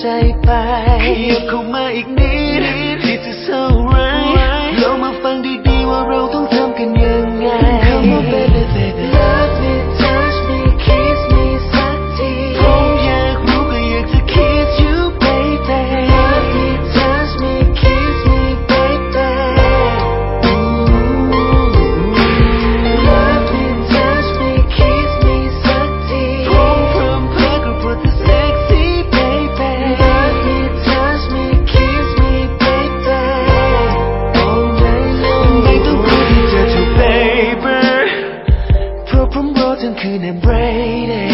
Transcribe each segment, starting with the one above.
ใจไปขยับเข้ามาอีกนิด คือทั้งคืน and Brady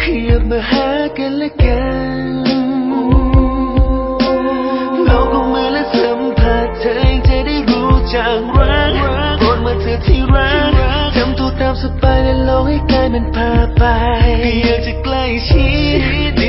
ขยับมาหากันและกันเราก็มือและสัมผัสเธอเองจะได้รู้จักรักโปรดมาเธอที่รักทำตัวตามสบายและลองให้กายมันพาไปอยากจะใกล้ชิดได้